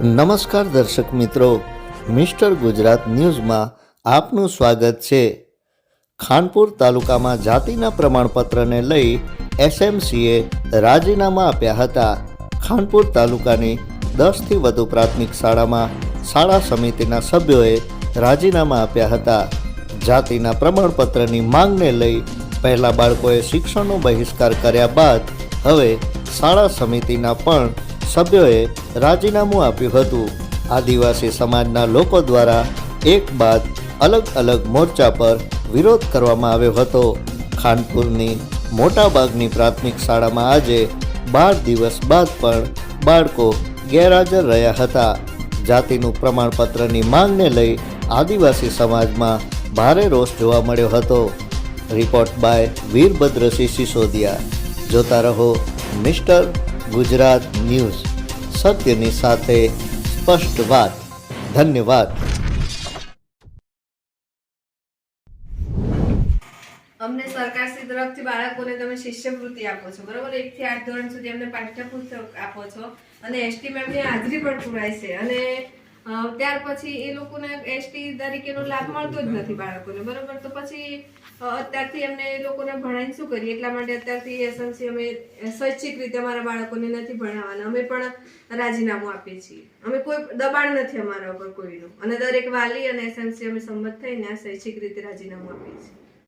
નમસ્કાર દર્શક મિત્રો, મિસ્ટર ગુજરાત ન્યૂઝમાં આપનું સ્વાગત છે. ખાનપુર તાલુકામાં જાતિના પ્રમાણપત્રને લઈ એસએમસીએ રાજીનામા આપ્યા હતા. ખાનપુર તાલુકાની દસથી વધુ પ્રાથમિક શાળામાં શાળા સમિતિના સભ્યોએ રાજીનામા આપ્યા હતા. જાતિના પ્રમાણપત્રની માંગને લઈ પહેલા બાળકોએ શિક્ષણનો બહિષ્કાર કર્યા બાદ હવે શાળા સમિતિના પણ સભ્યોએ રાજીનામું આપ્યું હતું. આદિવાસી સમાજના લોકો દ્વારા એક બાદ અલગ અલગ મોરચા પર વિરોધ કરવામાં આવ્યો હતો. ખાનપુરની મોટાભાગની પ્રાથમિક શાળામાં આજે બાર દિવસ બાદ પણ બાળકો ગેરહાજર રહ્યા હતા. જાતિનું પ્રમાણપત્રની માંગને લઈ આદિવાસી સમાજમાં ભારે રોષ જોવા મળ્યો હતો. Report by Virbhadrasinh Sisodiya. જોતા રહો મિસ્ટર ગુજરાત ન્યૂઝ. સત્યની સાથે સ્પષ્ટ વાત. ધન્યવાદ. અમને સરકારશ્રી તરફથી બાળકોને તમે શિષ્યવૃત્તિ આપો છો, બરોબર? એક થી આઠ ધોરણ સુધી અમને પાઠ્યપુસ્તક આપો છો. અને એસટી મેમની હાજરી પણ પુરાય છે. અને ત્યાર પછી એ લોકોને એસટી તરીકેનો લાભ મળતો જ નથી બાળકોને, બરોબર? તો પછી અત્યારથી એમને એ લોકોને ભણાવીને શું કરીએ? એટલા માટે અત્યારથી એસએમસી અમે સ્વૈચ્છિક રીતે અમારા બાળકોને નથી ભણાવવાના. અમે પણ રાજીનામું આપીએ છીએ. અમે કોઈ દબાણ નથી અમારા ઉપર કોઈનું. અને દરેક વાલી અને એસએમસી અમે સંમત થઈને આ સ્વૈચ્છિક રીતે રાજીનામું આપીએ છીએ.